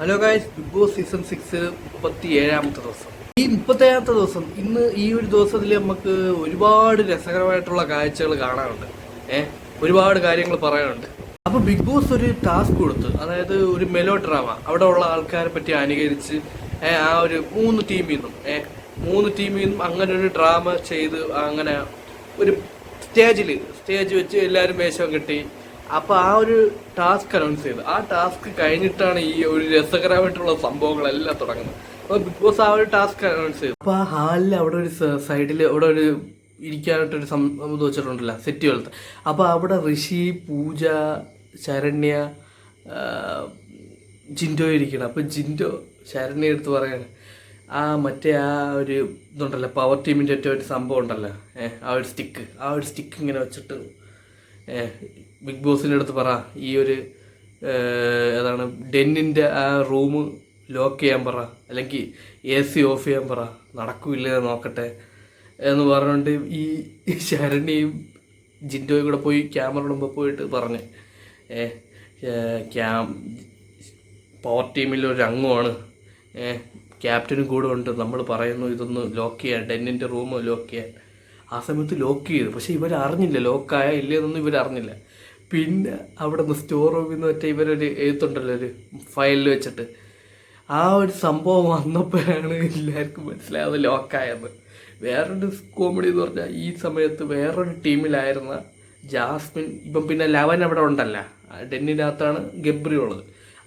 Hello guys Bigg Boss season six മുപ്പത്തി ഏഴാമത്തെ ദിവസം. ഈ മുപ്പത്തി ഏഴാമത്തെ ദിവസം ഇന്ന് ഈ ഒരു ദിവസത്തിൽ നമുക്ക് ഒരുപാട് രസകരമായിട്ടുള്ള കാഴ്ചകൾ കാണാനുണ്ട് ഏഹ് ഒരുപാട് കാര്യങ്ങൾ പറയാനുണ്ട്. അപ്പോൾ ബിഗ് ബോസ് ഒരു ടാസ്ക് കൊടുത്ത് അതായത് ഒരു മെലോ ഡ്രാമ അവിടെ ഉള്ള ആൾക്കാരെ പറ്റി അനുകരിച്ച് ആ ഒരു മൂന്ന് ടീമിൽ നിന്നും ഏഹ് മൂന്ന് ടീമിൽ നിന്നും അങ്ങനെ ഒരു ഡ്രാമ ചെയ്ത് അങ്ങനെ ഒരു സ്റ്റേജിൽ സ്റ്റേജ് വെച്ച് എല്ലാവരും വേഷം കെട്ടി അപ്പൊ ആ ഒരു ടാസ്ക് അനൗൺസ് ചെയ്ത്. ആ ടാസ്ക് കഴിഞ്ഞിട്ടാണ് ഈ ഒരു രസകരമായിട്ടുള്ള സംഭവങ്ങളെല്ലാം തുടങ്ങുന്നത്. അപ്പൊ ബിഗ് ബോസ് ആ ഒരു ടാസ്ക് അനൗൺസ് ചെയ്തു. അപ്പൊ ആ ഹാളിൽ അവിടെ ഒരു സൈഡിൽ അവിടെ ഒരു ഇരിക്കാനായിട്ടൊരു സംഭവം വെച്ചിട്ടുണ്ടല്ല സെറ്റ് പോലത്തെ. അപ്പൊ അവിടെ ഋഷി പൂജ ശരണ്യ ജിൻഡോ ഇരിക്കണം. അപ്പൊ ജിൻഡോ ശരണ്യ എടുത്ത് പറയാണ് ആ മറ്റേ ആ ഒരു ഇതുണ്ടല്ലോ പവർ ടീമിന്റെ ഒറ്റ ഒരു സംഭവം ഉണ്ടല്ലോ ഏഹ് ആ ഒരു സ്റ്റിക്ക് ആ ഒരു സ്റ്റിക്ക് ഇങ്ങനെ വെച്ചിട്ട് ബിഗ് ബോസിന്റെ അടുത്ത് പറ. ഈ ഒരു അതാണ് ഡെന്നിന്റെ ആ റൂം ലോക്ക് ചെയ്യാൻ പറ. അല്ലെങ്കിൽ എ സി ഓഫ് ചെയ്യാൻ പറ. നടക്കൂല്ലേ നോക്കട്ടെ എന്ന് പറഞ്ഞുകൊണ്ട് ഈ ശരണ്യയും ജിൻഡോയും കൂടെ പോയി ക്യാമറ മുമ്പ് പോയിട്ട് പറഞ്ഞ്. ക്യാം പവർ ടീമിൽ ഒരു അംഗമാണ്. ക്യാപ്റ്റനും കൂടെ ഉണ്ട്. നമ്മൾ പറയുന്നു ഇതൊന്ന് ലോക്ക് ചെയ്യാൻ ഡെന്നിന്റെ റൂം ലോക്ക് ചെയ്യാൻ. ആ സമയത്ത് ലോക്ക് ചെയ്തു. പക്ഷേ ഇവർ അറിഞ്ഞില്ല ലോക്കായ ഇല്ലയെന്നൊന്നും ഇവർ അറിഞ്ഞില്ല. പിന്നെ അവിടെ നിന്ന് സ്റ്റോർ റൂമിൽ നിന്ന് മറ്റേ ഇവരൊരു എഴുത്തുണ്ടല്ലോ ഒരു ഫയലിൽ വെച്ചിട്ട്. ആ ഒരു സംഭവം വന്നപ്പോഴാണ് എല്ലാവർക്കും മനസ്സിലായത് ലോക്കായത് വേറൊരു കോമഡി എന്ന് പറഞ്ഞാൽ ഈ സമയത്ത് വേറൊരു ടീമിലായിരുന്ന ജാസ്മിൻ ഇപ്പം പിന്നെ ലവൻ അവിടെ ഉണ്ടല്ല. ഡെന്നിനകത്താണ് ഗബ്രി ഉള്ളത്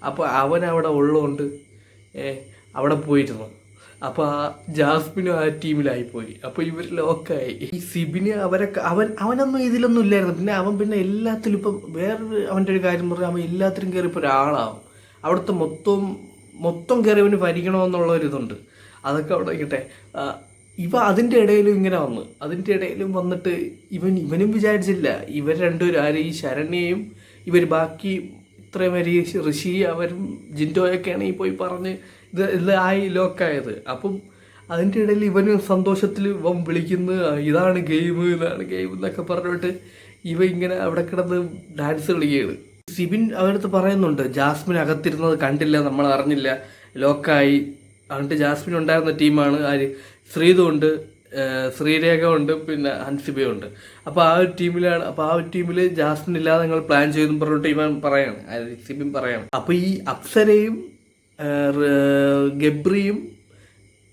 അപ്പോൾ അവൻ അവിടെ ഉള്ളതുകൊണ്ട് അവിടെ പോയിരുന്നു. അപ്പോൾ ആ ജാസ്മിനും ആ ടീമിലായി പോയി അപ്പോൾ ഇവർ ലോക്കായി. ഈ സിബിന് അവരൊക്കെ അവൻ അവനൊന്നും ഇതിലൊന്നും ഇല്ലായിരുന്നു. പിന്നെ അവൻ പിന്നെ എല്ലാത്തിലും ഇപ്പം വേറൊരു അവന്റെ ഒരു കാര്യം പറഞ്ഞാൽ അവൻ എല്ലാത്തിലും കയറി ഇപ്പോൾ ഒരാളാവും. അവിടുത്തെ മൊത്തം മൊത്തം കയറി അവന് ഭരിക്കണമെന്നുള്ള ഒരിതുണ്ട് അതൊക്കെ അവിടെ നിൽക്കട്ടെ ഇവ അതിന്റെ ഇടയിലും ഇങ്ങനെ വന്ന്. അതിന്റെ ഇടയിലും വന്നിട്ട് ഇവൻ ഇവനും വിചാരിച്ചില്ല. ഇവർ രണ്ടുപേരും ആര് ഈ ശരണ്യയും ഇവർ ബാക്കി ഇത്രയും വരെ ഋഷി അവരും ജിൻഡോയൊക്കെയാണെങ്കിൽ പോയി പറഞ്ഞ് ആയി ലോക്കായത്. അപ്പം അതിന്റെ ഇടയിൽ ഇവന് സന്തോഷത്തിൽ ഇവൻ വിളിക്കുന്നു ഇതാണ് ഗെയിം ഇതാണ് ഗെയിം എന്നൊക്കെ പറഞ്ഞിട്ട് ഇവ ഇങ്ങനെ അവിടെ കിടന്ന് ഡാൻസ് കളിക്കുകയാണ്. സിബിൻ അവരടുത്ത് പറയുന്നുണ്ട് ജാസ്മിൻ അകത്തിരുന്നത് കണ്ടില്ല നമ്മൾ അറിഞ്ഞില്ല ലോക്കായി. അതുകൊണ്ട് ജാസ്മിൻ ഉണ്ടായിരുന്ന ടീമാണ് ആര്? ശ്രീതുണ്ട് ശ്രീരേഖ ഉണ്ട് പിന്നെ ഹൻസിബയുണ്ട് അപ്പോൾ ആ ഒരു ടീമിലാണ് അപ്പോൾ ആ ഒരു ടീമിൽ ജാസ്മിൻ ഇല്ലാതെ ഞങ്ങൾ പ്ലാൻ ചെയ്തെന്ന് പറഞ്ഞിട്ട് ഇവൻ പറയാണ് സിബിൻ പറയാണ്. അപ്പോൾ ഈ അപ്സരയും ഗബ്രിയും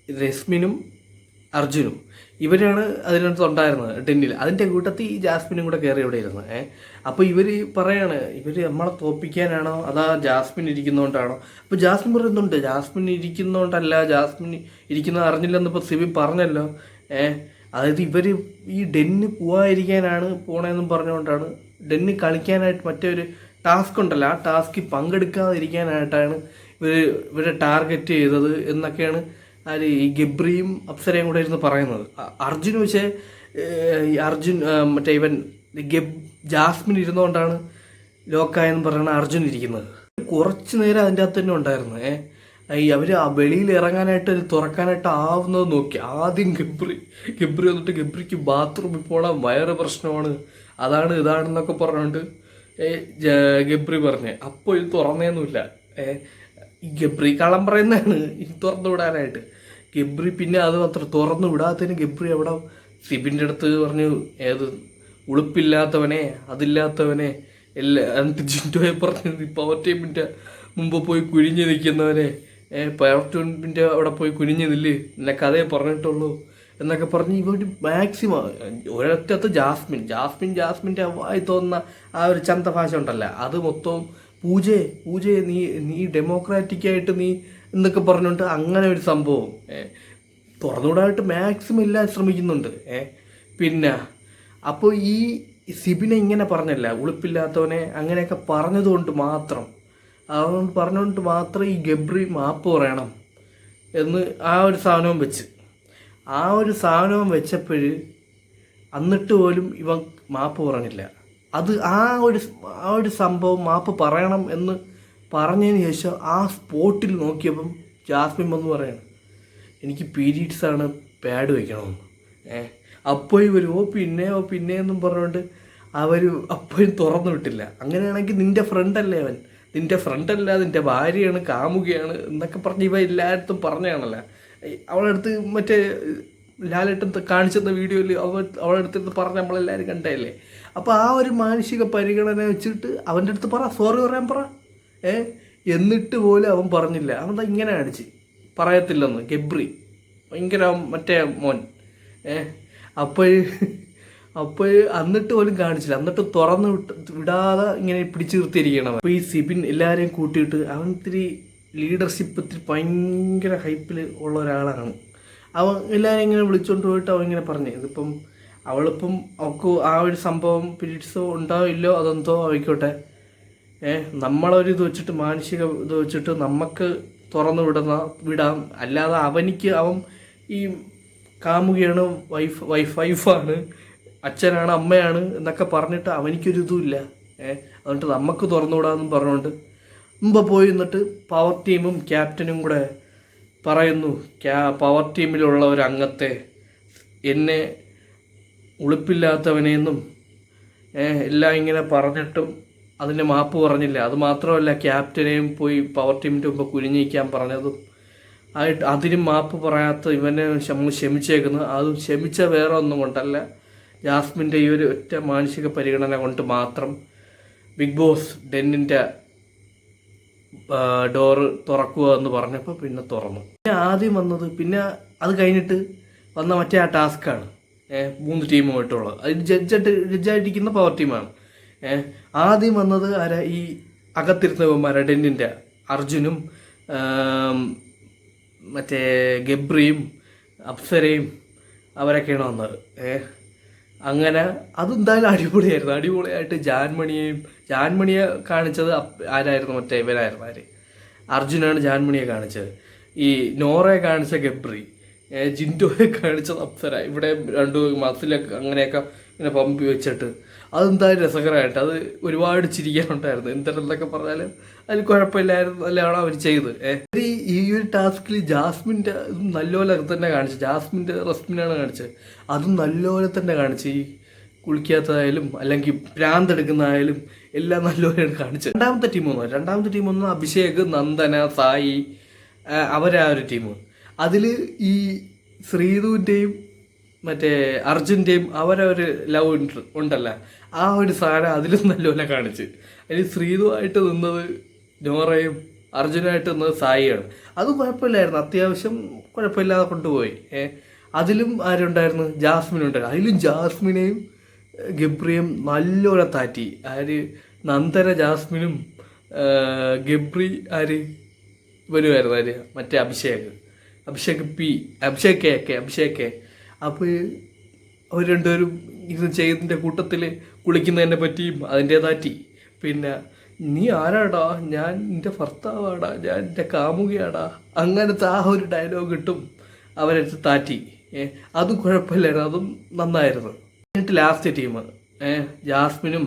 രസ്മിനും അർജുനും. ഇവരാണ് അതിനകത്ത് ഉണ്ടായിരുന്നത് ടെന്നിൽ അതിന്റെ കൂട്ടത്തിൽ ഈ ജാസ്മിനും കൂടെ കയറി ഇവിടെ ഇരുന്നത് ഏഹ് അപ്പോൾ ഇവർ പറയാണ് ഇവർ നമ്മളെ തോപ്പിക്കാനാണോ അതാ ജാസ്മിൻ ഇരിക്കുന്നതുകൊണ്ടാണോ അപ്പോൾ ജാസ്മിൻ പറയുന്നുണ്ട് ജാസ്മിൻ ഇരിക്കുന്നതുകൊണ്ടല്ല ജാസ്മിൻ ഇരിക്കുന്നത് അറിഞ്ഞില്ലെന്ന് ഇപ്പോൾ സിബി പറഞ്ഞല്ലോ. ഏഹ് അതായത് ഇവർ ഈ ഡെന്ന് പോവാതിരിക്കാനാണ് പോണതെന്നും പറഞ്ഞുകൊണ്ടാണ് ഡെന്ന് കളിക്കാനായിട്ട് മറ്റൊരു ടാസ്ക് ഉണ്ടല്ലോ ആ ടാസ്കിൽ പങ്കെടുക്കാതിരിക്കാനായിട്ടാണ് ഇവർ ഇവരെ ടാർഗറ്റ് ചെയ്തത് എന്നൊക്കെയാണ് അതിൽ ഈ ഗബ്രിയും അപ്സരയും കൂടെ ഇരുന്ന് പറയുന്നത്. അർജുൻ പക്ഷേ ഈ അർജുൻ മറ്റേ ഇവൻ ഗബ് ജാസ്മിൻ ഇരുന്നുകൊണ്ടാണ് ലോക്കായെന്ന് പറയുന്ന അർജുൻ ഇരിക്കുന്നത്. കുറച്ച് നേരം അതിന്റെ അകത്ത് തന്നെ ഉണ്ടായിരുന്നു. ഏഹ് ഈ അവർ ആ വെളിയിൽ ഇറങ്ങാനായിട്ട് തുറക്കാനായിട്ട് ആവുന്നത് നോക്കി. ആദ്യം ഗബ്രി ഗബ്രി വന്നിട്ട് ഗബ്രിക്ക് ബാത്റൂമിൽ പോകണം വയറ് പ്രശ്നമാണ് അതാണ് ഇതാണെന്നൊക്കെ പറഞ്ഞുകൊണ്ട് ഏ, ഗബ്രി പറഞ്ഞേ. അപ്പോൾ ഇത് തുറന്നേന്നുമില്ല. ഏ, ഈ ഗബ്രി കളം പറയുന്നതാണ്. തുറന്നു വിടാനായിട്ട്. ഗബ്രി പിന്നെ അത് മാത്രം തുറന്നു വിടാത്തതിന് ഗബ്രി അവിടെ സിബിന്റെ അടുത്ത് പറഞ്ഞു ഏത് ഉളുപ്പില്ലാത്തവനെ അതില്ലാത്തവനെ എല്ലാ എന്നിട്ട് ജിൻഡോയെ പറഞ്ഞു പവർ ടീമിന്റെ മുമ്പ് പോയി കുഴിഞ്ഞു നിൽക്കുന്നവനെ ഏ പവർ ടീമിന്റെ അവിടെ പോയി കുനിഞ്ഞു നില്ല് എന്നെ കഥയെ പറഞ്ഞിട്ടുള്ളൂ എന്നൊക്കെ പറഞ്ഞ് ഇവർ മാക്സിമം ഒരൊറ്റത്ത് ജാസ്മിൻ ജാസ്മിൻ ജാസ്മിന്റെ വായി തോന്നുന്ന ആ ഒരു ചന്ത ഭാഷ ഉണ്ടല്ലോ അത് മൊത്തവും പൂജയെ പൂജയെ നീ നീ ഡെമോക്രാറ്റിക് ആയിട്ട് നീ എന്നൊക്കെ പറഞ്ഞുകൊണ്ട് അങ്ങനെ ഒരു സംഭവം. ഏ തുറന്നുവിടാനായിട്ട് മാക്സിമം എല്ലാം ശ്രമിക്കുന്നുണ്ട്. പിന്നെ അപ്പോൾ ഈ സിബിനെ ഇങ്ങനെ പറഞ്ഞല്ല ഉളുപ്പില്ലാത്തവനെ അങ്ങനെയൊക്കെ പറഞ്ഞതുകൊണ്ട് മാത്രം. അതുകൊണ്ട് പറഞ്ഞുകൊണ്ട് മാത്രം ഈ ഗബ്രി മാപ്പ് പറയണം എന്ന് ആ ഒരു സാധനവും വെച്ച്. ആ ഒരു സാധനവും വെച്ചപ്പോൾ അന്നിട്ട് പോലും ഇവൻ മാപ്പ് പറഞ്ഞില്ല. അത് ആ ഒരു ആ ഒരു സംഭവം മാപ്പ് പറയണം എന്ന് പറഞ്ഞതിന് ശേഷം ആ സ്പോട്ടിൽ നോക്കിയപ്പം ജാസ്മിൻ വന്ന് പറയണം എനിക്ക് പീരീഡ്സ് ആണ് പാഡ് വയ്ക്കണമെന്ന് ഏ അപ്പോൾ ഇവർ ഓ പിന്നെ ഓ പിന്നെ എന്നും പറഞ്ഞുകൊണ്ട് അവർ അപ്പോഴും തുറന്നു വിട്ടില്ല. അങ്ങനെയാണെങ്കിൽ നിന്റെ ഫ്രണ്ടല്ലേ അവൻ? നിന്റെ ഫ്രണ്ടല്ല നിന്റെ ഭാര്യയാണ് കാമുകയാണ് എന്നൊക്കെ പറഞ്ഞ് ഇവ എല്ലായിടത്തും പറഞ്ഞാണല്ലോ. അവളടുത്ത് മറ്റേ ലാലേട്ടൻ കാണിച്ചെന്ന വീഡിയോയിൽ അവൾ അവളടുത്ത് പറഞ്ഞ് നമ്മളെല്ലാവരും കണ്ടതല്ലേ? അപ്പോൾ ആ ഒരു മാനസിക പരിഗണന വെച്ചിട്ട് അവന്റെ അടുത്ത് പറ സോറി പറയാൻ പറ. ഏ? എന്നിട്ട് പോലും അവൻ പറഞ്ഞില്ല. അവൻ ഇങ്ങനെ അടിച്ച് പറയത്തില്ലെന്ന്. ഗബ്രി. ഭയങ്കര മറ്റേ മോൻ. ഏ? അപ്പോൾ അപ്പോൾ എന്നിട്ട് പോലും കാണിച്ചില്ല. എന്നിട്ട് തുറന്ന് വിട്ട് വിടാതെ ഇങ്ങനെ പിടിച്ചു നിർത്തിയിരിക്കണം അപ്പോൾ ഈ സിബിൻ എല്ലാവരെയും കൂട്ടിയിട്ട് അവൻ ഇത്തിരി ലീഡർഷിപ്പ് ഇത്തിരി ഭയങ്കര ഹൈപ്പിൽ ഉള്ള ഒരാളാണ്. അവൻ എല്ലാവരും ഇങ്ങനെ വിളിച്ചുകൊണ്ട് പോയിട്ട് അവൻ ഇങ്ങനെ പറഞ്ഞു. ഇതിപ്പം അവളിപ്പം അവൾക്ക് ആ ഒരു സംഭവം പീരീഡ്സോ ഉണ്ടാവില്ലോ അതെന്തോ ആയിക്കോട്ടെ. ഏ നമ്മളൊരു ഇത് വെച്ചിട്ട് മാനസിക ഇത് വെച്ചിട്ട് നമുക്ക് തുറന്നു വിടുന്ന വിടാം. അല്ലാതെ അവനിക്ക് അവൻ ഈ കാമുകയാണ് വൈഫ് വൈഫ് വൈഫാണ് അച്ഛനാണ് അമ്മയാണ് എന്നൊക്കെ പറഞ്ഞിട്ട് അവനിക്കൊരു ഇതുമില്ല ഏ എന്നിട്ട് നമുക്ക് തുറന്നു വിടാമെന്നും പറഞ്ഞുകൊണ്ട് മുമ്പ് പോയി എന്നിട്ട് പവർ ടീമും ക്യാപ്റ്റനും കൂടെ പറയുന്നു ക്യാ പവർ ടീമിലുള്ള ഒരു അംഗത്തെ എന്നെ ഉളുപ്പില്ലാത്തവനെന്നും എല്ലാം ഇങ്ങനെ പറഞ്ഞിട്ടും അതിന്റെ മാപ്പ് പറഞ്ഞില്ല. അത് മാത്രമല്ല ക്യാപ്റ്റനെയും പോയി പവർ ടീമിന്റെ മുമ്പ് കുനിഞ്ഞിരിക്കാൻ പറഞ്ഞതും ആയിട്ട് അതിനും മാപ്പ് പറയാത്ത ഇവനെ നമ്മൾ ക്ഷമിച്ചേക്കുന്നു അതും ക്ഷമിച്ച വേറെ ഒന്നും കൊണ്ടല്ല. ജാസ്മിന്റെ ഈ ഒരു ഒറ്റ മാനസിക പരിഗണന കൊണ്ട് മാത്രം ബിഗ് ബോസ് ഡെന്നിന്റെ ഡോറ് തുറക്കുക എന്ന് പറഞ്ഞപ്പോൾ പിന്നെ തുറന്നു. പിന്നെ ആദ്യം വന്നത് പിന്നെ അത് കഴിഞ്ഞിട്ട് വന്ന മറ്റേ ആ ടാസ്ക്കാണ് മൂന്ന് ടീമുമായിട്ടുള്ളത്. അതിൽ ജഡ്ജായിട്ട് ജഡ്ജായിട്ടിരിക്കുന്ന പവർ ടീമാണ് ആദ്യം വന്നത് ആരാ? ഈ അകത്തിരുന്നവന്മാരാ ഡെന്നിന്റെ അർജുനും മറ്റേ ഗബ്രിയും അപ്സരയും അവരൊക്കെയാണ് വന്നത്. അങ്ങനെ അതെന്തായാലും അടിപൊളിയായിരുന്നു. അടിപൊളിയായിട്ട് ജാൻമണിയെയും ജാൻമണിയെ കാണിച്ചത് ആരായിരുന്നു? മറ്റേ ഇവരായിരുന്നു ആര്? അർജുനാണ് ജാൻമണിയെ കാണിച്ചത്. ഈ നോറയെ കാണിച്ച ഗബ്രി. ജിൻഡോയെ കാണിച്ച അപ്സര ഇവിടെ രണ്ട് മസിലൊക്കെ അങ്ങനെയൊക്കെ ഇങ്ങനെ പമ്പ് വെച്ചിട്ട്. അതെന്തായാലും രസകരമായിട്ട്. അത് ഒരുപാട് ചിരിക്കാനുണ്ടായിരുന്നു. എന്തെന്നൊക്കെ പറഞ്ഞാലും അതിൽ കുഴപ്പമില്ലായിരുന്നു. നല്ലതാണ് അവർ ചെയ്ത് ഏഹ് ഈ ഒരു ടാസ്കിൽ ജാസ്മിന്റെ ഇതും നല്ലപോലെ തന്നെ കാണിച്ചു ജാസ്മിന്റെ റസ്മിനാണ് കാണിച്ചത്. അതും നല്ലപോലെ തന്നെ കാണിച്ചു ഈ കുളിക്കാത്തതായാലും അല്ലെങ്കിൽ ഭ്രാന്തെടുക്കുന്നതായാലും എല്ലാം നല്ലപോലെയാണ് കാണിച്ചത്. രണ്ടാമത്തെ ടീം ഒന്നും രണ്ടാമത്തെ ടീം ഒന്നും അഭിഷേക് നന്ദന സായി അവരാ ഒരു ടീം അതിൽ ഈ ശ്രീധുവിന്റെയും മറ്റേ അർജുന്റെയും അവരൊരു ലവ് ഉണ്ട് ഉണ്ടല്ലോ? ആ ഒരു സാധനം അതിലും നല്ലപോലെ കാണിച്ച്. അതിൽ ശ്രീധുവായിട്ട് നിന്നത് നോറയും അർജുനായിട്ട് നിന്നത് സായിയാണ്. അത് കുഴപ്പമില്ലായിരുന്നു. അത്യാവശ്യം കുഴപ്പമില്ലാതെ കൊണ്ടുപോയി. ഏ അതിലും ആരുണ്ടായിരുന്നു? ജാസ്മിൻ ഉണ്ടായിരുന്നു. അതിലും ജാസ്മിനെയും ഗബ്രിയും നല്ലോണം താറ്റി. ആര്? നന്ദന ജാസ്മിനും ഗബ്രി ആര് വരുമായിരുന്നു ആര്? മറ്റേ Abhishek. Abhishek P Abhishek K K Abhishek K. അപ്പോൾ അവർ രണ്ടുപേരും ഇത് ചെയ്തതിന്റെ കൂട്ടത്തിൽ കുളിക്കുന്നതിനെ പറ്റിയും അതിന്റേതാറ്റി പിന്നെ നീ ആരാടാ? ഞാൻ നിന്റെ ഭർത്താവാടാ. ഞാൻ എന്റെ കാമുകയാടാ. അങ്ങനത്തെ ആ ഒരു ഡയലോഗ് കിട്ടും അവരെടുത്ത് താറ്റി. അതും കുഴപ്പമില്ലായിരുന്നു. അതും നന്നായിരുന്നു. എന്നിട്ട് ലാസ്റ്റ് ടീം ജാസ്മിനും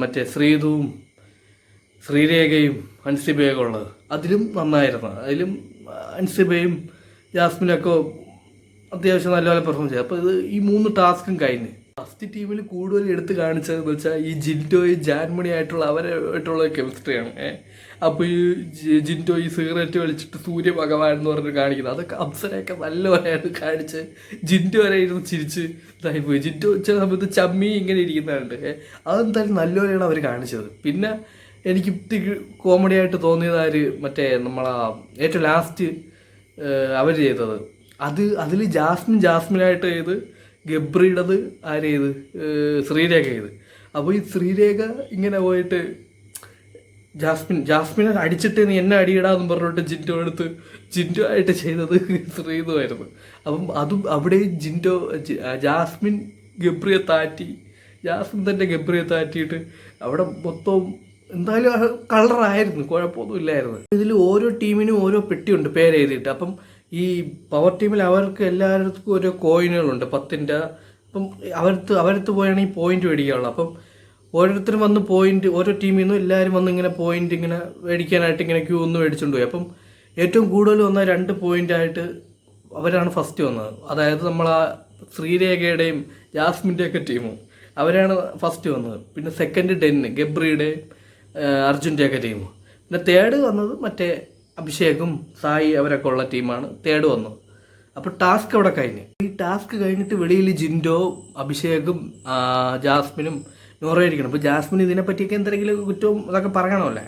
മറ്റേ ശ്രീതുവും ശ്രീരേഖയും അൻസിബയൊക്കെ ഉള്ളത്. അതിലും നന്നായിരുന്നു. അതിലും അൻസിബയും ജാസ്മിനൊക്കെ അത്യാവശ്യം നല്ലപോലെ പെർഫോം ചെയ്തു. അപ്പോൾ ഇത് ഈ മൂന്ന് ടാസ്കും കഴിഞ്ഞ്. ഫസ്റ്റ് ടീമിൽ കൂടുതൽ എടുത്ത് കാണിച്ചതെന്ന് വെച്ചാൽ ഈ ജിന്റോയി ജാൻമണി ആയിട്ടുള്ള അവരായിട്ടുള്ള കെമിസ്ട്രിയാണ് അപ്പോൾ ഈ ജി- ജിന്റോ ഈ സിഗരറ്റ് വലിച്ചിട്ട് സൂര്യ ഭഗവാൻ എന്ന് പറഞ്ഞിട്ട് കാണിക്കുന്നത്. അതൊക്കെ അപ്സരയൊക്കെ നല്ലപോലെയാണ് കാണിച്ച് ജിന്റോ വരെ ഇരുന്ന് ചിരിച്ച് ഇതായി പോയി ജിന്റോ ചില സമയത്ത് ചമ്മി ഇങ്ങനെ ഇരിക്കുന്നുണ്ട് അതെന്തായാലും നല്ലപോലെയാണ് അവർ കാണിച്ചത്. പിന്നെ എനിക്ക് കോമഡി ആയിട്ട് തോന്നിയത് ആര് മറ്റേ നമ്മളാ ഏറ്റവും ലാസ്റ്റ് അവർ ചെയ്തത്. അത് അതിൽ ജാസ്മിൻ ജാസ്മിനായിട്ട് ചെയ്ത് ഗബ്രിയുടേത് ആര് ചെയ്ത് ശ്രീരേഖ ചെയ്ത്. അപ്പോൾ ഈ ശ്രീരേഖ ഇങ്ങനെ പോയിട്ട് ജാസ്മിൻ ജാസ്മിനെ അടിച്ചിട്ട് നീ എന്നെ അടിയിടാന്ന് പറഞ്ഞിട്ട് ജിന്റോ എടുത്ത് ജിന്റോ ആയിട്ട് ചെയ്തത് ശ്രീതുമായിരുന്നു അപ്പം അതും അവിടെ ജിന്റോ ജാസ്മിൻ ഗബ്രിയെ താറ്റി ജാസ്മിൻ തന്നെ ഗബ്രിയെ താറ്റിയിട്ട് അവിടെ മൊത്തം എന്തായാലും കളറായിരുന്നു കുഴപ്പമൊന്നും ഇല്ലായിരുന്നു ഇതിൽ ഓരോ ടീമിനും ഓരോ പെട്ടിയുണ്ട് പേര് എഴുതിയിട്ട്. അപ്പം ഈ പവർ ടീമിൽ അവർക്ക് എല്ലാവർക്കും ഓരോ കോയിനുകളുണ്ട് പത്തിന്റെ അപ്പം അവരത്ത് അവരത്ത് പോയാണെങ്കിൽ പോയിന്റ് മേടിക്കാനുള്ളൂ അപ്പം ഓരോരുത്തരും വന്ന് പോയിന്റ് ഓരോ ടീമിൽ നിന്നും എല്ലാവരും വന്ന് ഇങ്ങനെ പോയിന്റ് ഇങ്ങനെ മേടിക്കാനായിട്ട് ഇങ്ങനെ ക്യൂ ഒന്ന് മേടിച്ചുകൊണ്ട് പോയി. അപ്പം ഏറ്റവും കൂടുതൽ വന്ന രണ്ട് പോയിന്റായിട്ട് അവരാണ് ഫസ്റ്റ് വന്നത്. അതായത് നമ്മൾ ആ ശ്രീരേഖയുടെയും ജാസ്മിന്റെയൊക്കെ ടീമും അവരാണ് ഫസ്റ്റ് വന്നത്. പിന്നെ സെക്കൻഡ് ഡെന്ന് ഗബ്രിയുടെയും അർജുന്റെയൊക്കെ ടീം പിന്നെ തേർഡ് വന്നത് മറ്റേ അഭിഷേകും സായി അവരൊക്കെ ഉള്ള ടീമാണ് തേർഡ് വന്നു. അപ്പോൾ ടാസ്ക് അവിടെ കഴിഞ്ഞ്? ഈ ടാസ്ക് കഴിഞ്ഞിട്ട് വെളിയിൽ ജിൻഡോ അഭിഷേകും ജാസ്മിനും നോറയായിരിക്കണം അപ്പോൾ ജാസ്മിൻ ഇതിനെ പറ്റിയൊക്കെ എന്തെങ്കിലും കുറ്റവും അതൊക്കെ പറയണമല്ലേ?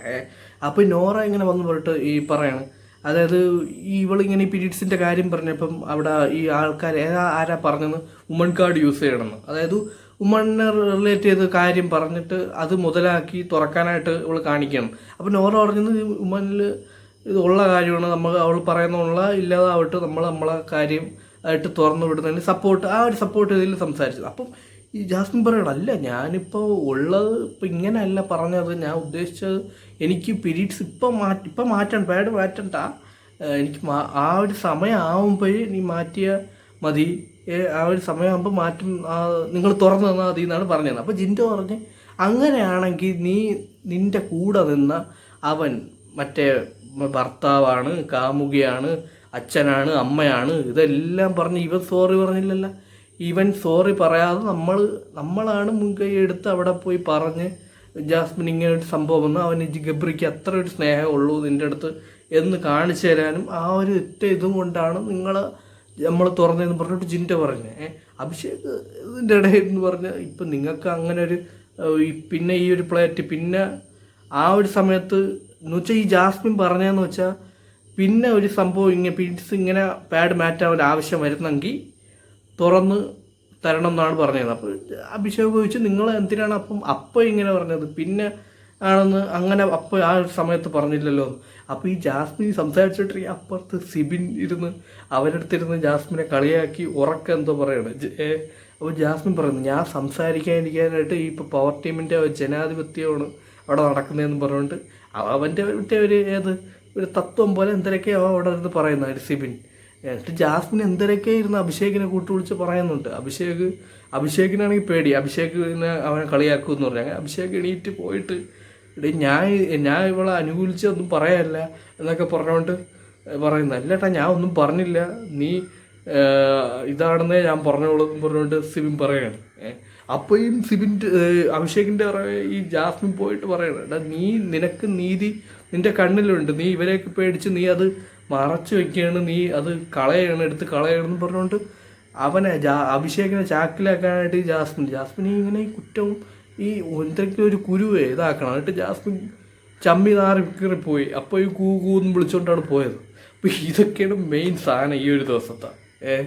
അപ്പോൾ നോറ ഇങ്ങനെ വന്നു പറഞ്ഞിട്ട് ഈ പറയാണ്. അതായത് ഈ ഇവളിങ്ങനെ ഈ പീരീഡ്സിന്റെ കാര്യം പറഞ്ഞപ്പം അവിടെ ഈ ആൾക്കാർ ഏതാ ആരാ പറഞ്ഞെന്ന് ഉമൺ കാർഡ് യൂസ് ചെയ്യണമെന്ന്. അതായത് ഉമ്മണിനെ റിലേറ്റ് ചെയ്ത് കാര്യം പറഞ്ഞിട്ട് അത് മുതലാക്കി തുറക്കാനായിട്ട് ഇവൾ കാണിക്കണം. അപ്പം നോറ പറഞ്ഞത് ഉമ്മനിൽ ഇത് ഉള്ള കാര്യമാണ്. നമ്മൾ അവൾ പറയുന്നുള്ള ഇല്ലാതാവട്ട് നമ്മൾ നമ്മളെ കാര്യം ആയിട്ട് തുറന്നു വിടുന്നതിന് സപ്പോർട്ട് ആ ഒരു സപ്പോർട്ട് ഇതിൽ സംസാരിച്ചത്. അപ്പം ഈ ജാസ്മിൻ പറയണം അല്ല ഞാനിപ്പോൾ ഉള്ളത് ഇപ്പം ഇങ്ങനെയല്ല പറഞ്ഞത്. ഞാൻ ഉദ്ദേശിച്ചത് എനിക്ക് പീരീഡ്സ് ഇപ്പം മാറ്റി ഇപ്പം മാറ്റണ്ട പാഡ് മാറ്റണ്ട. എനിക്ക് ആ ഒരു സമയം ആവുമ്പോഴേ നീ മാറ്റിയ മതി. ആ ഒരു സമയമാകുമ്പോൾ മാറ്റം. നിങ്ങൾ തുറന്നു തന്നാൽ മതി എന്നാണ് പറഞ്ഞത്. അപ്പോൾ ജിൻഡോ പറഞ്ഞ് അങ്ങനെയാണെങ്കിൽ നീ നിന്റെ കൂടെ നിന്ന അവൻ മറ്റേ ഭർത്താവാണ് കാമുകിയാണ് അച്ഛനാണ് അമ്മയാണ് ഇതെല്ലാം പറഞ്ഞ് ഇവൻ സോറി പറഞ്ഞില്ലല്ലോ. ഇവൻ സോറി പറയാതെ നമ്മൾ നമ്മളാണ് മുൻകൈ എടുത്ത് അവിടെ പോയി പറഞ്ഞ് ജാസ്മിൻ ഇങ്ങനെ ഒരു സംഭവം വന്നു അവന് ഗബ്രിക്ക് അത്ര ഒരു സ്നേഹമുള്ളൂ നിന്റെ അടുത്ത് എന്ന് കാണിച്ചു തരാനും ആ ഒരു ഒറ്റ ഇതും കൊണ്ടാണ് നിങ്ങൾ നമ്മൾ തുറന്നതെന്ന് പറഞ്ഞിട്ട് ജിന്റെ പറഞ്ഞു ഏ അഭിഷേക് ഇതിന്റെ ഇടയിൽ എന്ന് പറഞ്ഞ് ഇപ്പം നിങ്ങൾക്ക് അങ്ങനെ ഒരു പിന്നെ ഈ ഒരു പ്ലേറ്റ് പിന്നെ ആ ഒരു സമയത്ത് എന്ന് വെച്ചാൽ ഈ ജാസ്മിൻ പറഞ്ഞതെന്ന് വെച്ചാൽ പിന്നെ ഒരു സംഭവം ഇങ്ങനെ പിൻസ് ഇങ്ങനെ പാഡ് മാറ്റാൻ ഒരു ആവശ്യം വരുന്നെങ്കിൽ തുറന്ന് തരണം എന്നാണ് പറഞ്ഞത്. അപ്പോൾ അഭിഷേക് ചോദിച്ചു നിങ്ങൾ എന്തിനാണ് അപ്പം അപ്പം ഇങ്ങനെ പറഞ്ഞത്? പിന്നെ ആണെന്ന് അങ്ങനെ അപ്പോൾ ആ ഒരു സമയത്ത് പറഞ്ഞില്ലല്ലോ. അപ്പോൾ ഈ ജാസ്മിൻ സംസാരിച്ചിട്ട് അപ്പുറത്ത് സിബിൻ ഇരുന്ന് അവരടുത്തിരുന്ന് ജാസ്മിനെ കളിയാക്കി ഉറക്കം എന്തോ പറയണം. അപ്പോൾ ജാസ്മിൻ പറയുന്നു ഞാൻ സംസാരിക്കാനിരിക്കാനായിട്ട് ഈ ഇപ്പോൾ പവർ ടീമിന്റെ ജനാധിപത്യമാണ് അവിടെ നടക്കുന്നതെന്ന് പറഞ്ഞുകൊണ്ട് അവന്റെ മറ്റേ ഒരു ഏത് ഒരു തത്വം പോലെ എന്തൊക്കെയോ അവിടെ ഇരുന്ന് പറയുന്നത് സിബിൻ. എന്നിട്ട് ജാസ്മിൻ എന്തൊക്കെ ഇരുന്ന് അഭിഷേകിനെ കൂട്ടുവിളിച്ച് പറയുന്നുണ്ട്. അഭിഷേക് അഭിഷേകിനാണെങ്കിൽ പേടി. അഭിഷേകിനെ അവനെ കളിയാക്കുമെന്ന് പറഞ്ഞു. അങ്ങനെ അഭിഷേക് എണീറ്റ് പോയിട്ട് എടീ ഞാൻ ഞാൻ ഇവളെ അനുകൂലിച്ചൊന്നും പറയാനല്ല എന്നൊക്കെ പറഞ്ഞുകൊണ്ട് പറയുന്നത് അല്ലേട്ടാ ഞാൻ ഒന്നും പറഞ്ഞില്ല. നീ ഇതാണെന്നേ ഞാൻ പറഞ്ഞോളൂ പറഞ്ഞുകൊണ്ട് സിബിൻ പറയാണ്. അപ്പോൾ ഈ സിബിൻ അഭിഷേകിന്റെ ഈ ജാസ്മിൻ പോയിട്ട് പറയണം എടാ നീ നിനക്ക് നീതി നിന്റെ കണ്ണിലുണ്ട്. നീ ഇവരെയൊക്കെ പേടിച്ച് നീ അത് മറച്ചു വെക്കുകയാണ്. നീ അത് കളയാണ് എടുത്ത് കളയണം പറഞ്ഞുകൊണ്ട് അവനെ ജാ അഭിഷേകിനെ ചാക്കിലാക്കാനായിട്ട് ജാസ്മിൻ ജാസ്മിൻ ഇങ്ങനെ കുറ്റവും ഈ എന്തെങ്കിലും ഒരു കുരുവേ ഇതാക്കണം. എന്നിട്ട് ജാസ്മിൻ ചമ്മി നാറി കീറി പോയി. അപ്പോൾ ഈ കൂ കൂന്ന് വിളിച്ചുകൊണ്ടാണ് പോയത്. അപ്പോൾ ഇതൊക്കെയാണ് മെയിൻ സാധനം ഈ ഒരു ദിവസത്തെ. ഏഹ്